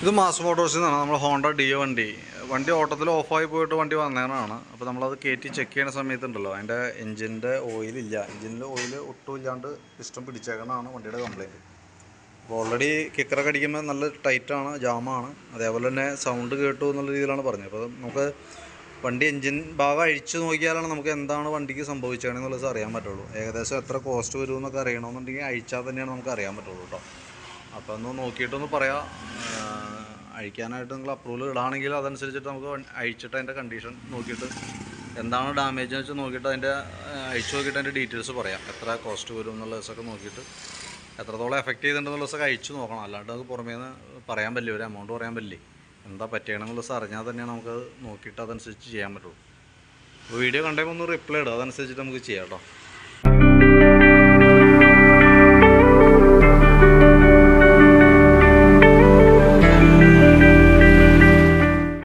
ഇത് മാസ് മോട്ടോഴ്സിൽ നിന്നാണ്. നമ്മൾ ഹോണ്ട ഡിയോ വണ്ടി. വണ്ടി ഓട്ടത്തിൽ ഓഫായി പോയിട്ട് വണ്ടി വന്നേനാണ് അപ്പോൾ നമ്മളത് കയറ്റി ചെക്ക് ചെയ്യുന്ന സമയത്തുണ്ടല്ലോ. അതിന്റെ എൻജിന്റെ ഓയിലില്ല എൻജിനിൽ ഓയിൽ ഒട്ടും ഇല്ലാണ്ട് പിസ്റ്റം പിടിച്ചേക്കണതാണ് വണ്ടിയുടെ കംപ്ലയിന്റ് അപ്പോൾ ഓൾറെഡി കിക്കറൊക്കെ അടിക്കുമ്പോൾ നല്ല ടൈറ്റാണ് ജാമാണ് അതേപോലെ തന്നെ സൗണ്ട് കേട്ടു എന്നുള്ള രീതിയിലാണ് പറഞ്ഞത്. അപ്പോൾ നമുക്ക് വണ്ടി എൻജിൻ ഭാഗം അഴിച്ചു നോക്കിയാലാണ് നമുക്ക് എന്താണ് വണ്ടിക്ക് സംഭവിച്ചതെന്നുള്ളത് അറിയാൻ പറ്റുള്ളൂ. ഏകദേശം എത്ര കോസ്റ്റ് വരുമെന്നൊക്കെ അറിയണമെന്നുണ്ടെങ്കിൽ അഴിച്ചാൽ തന്നെയാണ് നമുക്ക് അറിയാൻ പറ്റുള്ളൂ കേട്ടോ. അപ്പോൾ ഒന്ന് നോക്കിയിട്ടൊന്ന് പറയാം. അഴിക്കാനായിട്ട് നിങ്ങൾ അപ്രൂവൽ ഇടാണെങ്കിൽ അതനുസരിച്ചിട്ട് നമുക്ക് അഴിച്ചിട്ട് അതിന്റെ കണ്ടീഷൻ നോക്കിയിട്ട് എന്താണ് ഡാമേജ് എന്ന് വെച്ചാൽ നോക്കിയിട്ട് അതിന്റെ അഴിച്ചു നോക്കിയിട്ട് അതിന്റെ ഡീറ്റെയിൽസ് പറയാം. എത്ര കോസ്റ്റ് വരും എന്നുള്ള ദിവസമൊക്കെ നോക്കിയിട്ട് എത്രത്തോളം എഫക്റ്റ് ചെയ്തിട്ടുണ്ടെന്നുള്ള ദിവസമൊക്കെ അഴിച്ചു നോക്കണം. അല്ലാണ്ട് നമുക്ക് പുറമേ നിന്ന് പറയാൻ പറ്റില്ല. ഒരു എമൗണ്ട് പറയാൻ പറ്റില്ല. എന്താ പറ്റിയണമെന്നുള്ള ദിവസം അറിഞ്ഞാൽ തന്നെയാണ് നമുക്ക് നോക്കിയിട്ട് അതനുസരിച്ച് ചെയ്യാൻ പറ്റുള്ളൂ. വീഡിയോ കണ്ടേ ഒന്ന് റിപ്ലൈ ഇടുക അതനുസരിച്ചിട്ട് നമുക്ക് ചെയ്യാം കേട്ടോ.